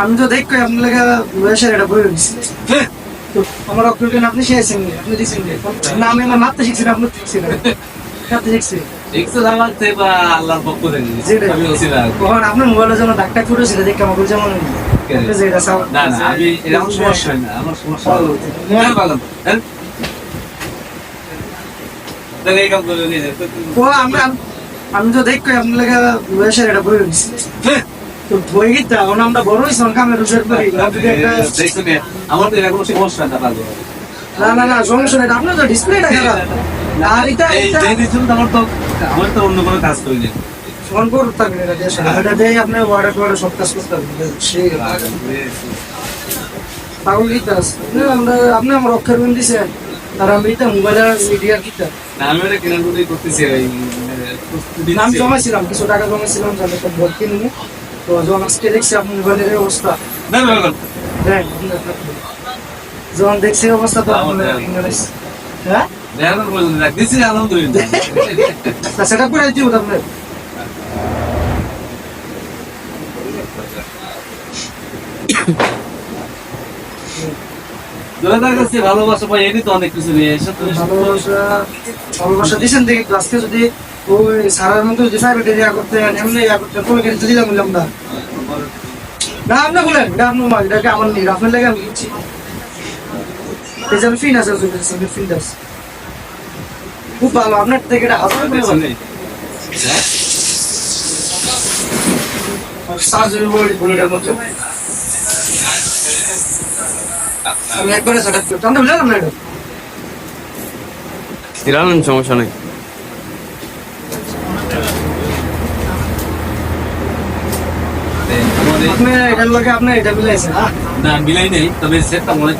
আমি তো দেখো আপনার লেগে বয়সের এটা বই দিচ্ছি তো আমার অক্ষরকে আপনি শিখেছেন আপনি দিচ্ছেন না? আমি আমার শিখছি না আপনি শিখছি না। মারতে শিখছি। একটু জামাতে বা আল্লাহর পক্ষ থেকে। আমি ওসিলা কখন আপনার মোবাইলের জন্য ডাক্তার করেছিল দেখে আমাকে যেমন আপনি যে এটা সাউন্ড না না আমি এরকম সমস্যা না আমার সমস্যা হ্যাঁ। ভালো হ্যাঁ আমরা আমি তো দেখো আপনার লেগে বয়সের এটা বই দিচ্ছি হ্যাঁ। তো বই গীতা এখন আমরা বড় হয়েছি কামের রোজের করি। আপনি আমার তো এরকম সমস্যা না পাগল না না না সমস্যা নেই আপনার তো ডিসপ্লেটা খারাপ। আর এটা এটা যে দিচ্ছেন তো আমার তো আমার তো অন্য কোনো কাজ করি না ফোন করতে থাকবেন এটা দিয়ে এটা দিয়ে আপনি ওয়ার্ডে ওয়ার্ডে সব কাজ করতে পারবেন সেই পাগল গীতা আমরা আপনি আমার অক্ষর বিন দিছেন। আর আমি এটা মোবাইলের মিডিয়ার গীতা না আমি করতেছি মানে, নাম নিচ্ছি। জমাইছিলাম কিছু টাকা ভোট কিনে তো আজকে দেখছি আপনার মোবাইলের এই অবস্থা না না না দেখ যখন দেখছি এই অবস্থা তো আপনার ইংলিশ হ্যাঁ দেখানোর প্রয়োজন নেই দিচ্ছি আলহামদুলিল্লাহ তা সেটা করে দিও আপনার জোড়াদার কাছে ভালোবাসা পাই এটি তো অনেক কিছু নিয়ে এসে ভালোবাসা ভালোবাসা দিয়েছেন দেখি আজকে যদি ওই সারার মতো যদি প্রাইভেটে ইয়া করতে এমনি ইয়া করতে কোনো কিছু দিলাম বললাম না। না আপনি বলেন এটা আপনার মা এটাকে আমার নেই আপনার লাগে আমি দিচ্ছি এই যে আমি ফিন আছে ফিন আছে। খুব ভালো আপনার থেকে এটা হাজার করে ভালো। সার্জারি বলি বলে মধ্যে আমি একবারে সেটা জানতে বললাম না এটা সমস্যা নেই। আপনি এটার লগে আপনি এটা মিলাইছেন না মিলাই নেই তবে সেটটা মনে